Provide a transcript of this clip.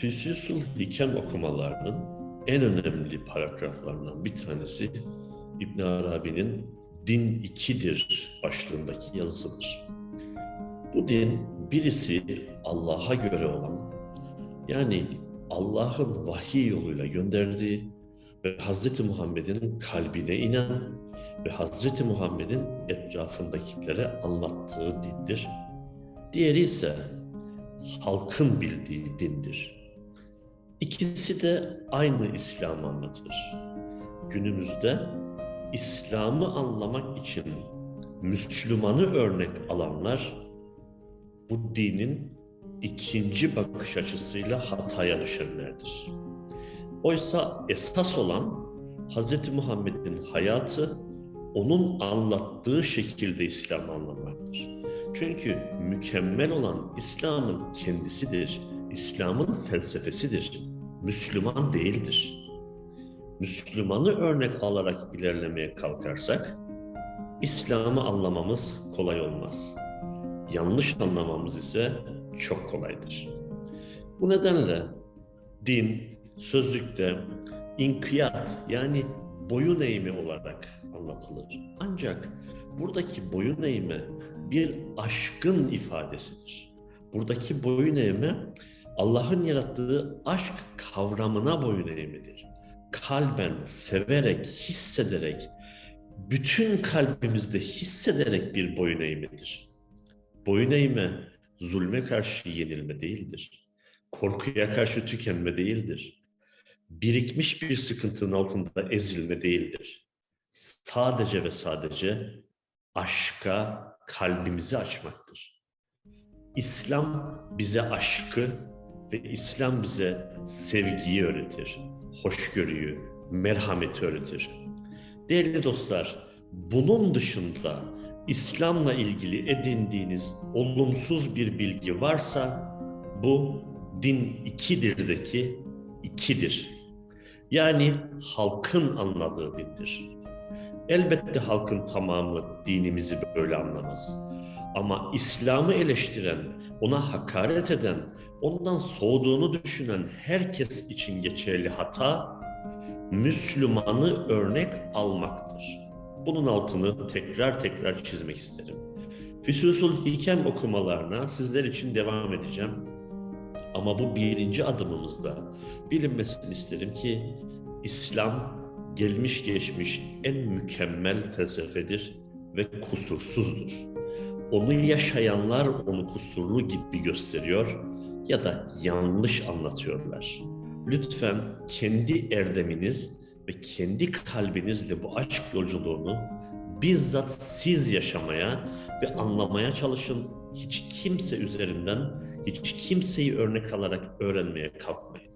Füsusul Hikem okumalarının en önemli paragraflarından bir tanesi İbn Arabi'nin Din ikidir başlığındaki yazısıdır. Bu din birisi Allah'a göre olan yani Allah'ın vahiy yoluyla gönderdiği ve Hz. Muhammed'in kalbine inen ve Hz. Muhammed'in etrafındakilere anlattığı dindir. Diğeri ise halkın bildiği dindir. İkisi de aynı İslam'ı anlatır. Günümüzde İslam'ı anlamak için Müslümanı örnek alanlar bu dinin ikinci bakış açısıyla hataya düşenlerdir. Oysa esas olan Hz. Muhammed'in hayatı onun anlattığı şekilde İslam'ı anlamaktır. Çünkü mükemmel olan İslam'ın kendisidir. İslam'ın felsefesidir. Müslüman değildir. Müslümanı örnek alarak ilerlemeye kalkarsak İslam'ı anlamamız kolay olmaz. Yanlış anlamamız ise çok kolaydır. Bu nedenle din sözlükte inkiyat yani boyun eğimi olarak anlatılır. Ancak buradaki boyun eğme bir aşkın ifadesidir. Buradaki boyun eğme Allah'ın yarattığı aşk kavramına boyun eğimidir. Kalben, severek, hissederek, bütün kalbimizde hissederek bir boyun eğimidir. Boyun eğme zulme karşı yenilme değildir. Korkuya karşı tükenme değildir. Birikmiş bir sıkıntının altında ezilme değildir. Sadece ve sadece aşka kalbimizi açmaktır. İslam bize aşkı ve İslam bize sevgiyi öğretir, hoşgörüyü, merhameti öğretir. Değerli dostlar, bunun dışında İslam'la ilgili edindiğiniz olumsuz bir bilgi varsa bu din ikidirdeki ikidir. Yani halkın anladığı dindir. Elbette halkın tamamı dinimizi böyle anlamaz. Ama İslam'ı eleştiren, ona hakaret eden, ondan soğuduğunu düşünen herkes için geçerli hata, Müslümanı örnek almaktır. Bunun altını tekrar tekrar çizmek isterim. Füsusul Hikem okumalarına sizler için devam edeceğim. Ama bu birinci adımımızda bilinmesini isterim ki İslam gelmiş geçmiş en mükemmel felsefedir ve kusursuzdur. Onu yaşayanlar onu kusurlu gibi gösteriyor ya da yanlış anlatıyorlar. Lütfen kendi erdeminiz ve kendi kalbinizle bu aşk yolculuğunu bizzat siz yaşamaya ve anlamaya çalışın. Hiç kimse üzerinden, hiç kimseyi örnek alarak öğrenmeye kalkmayın.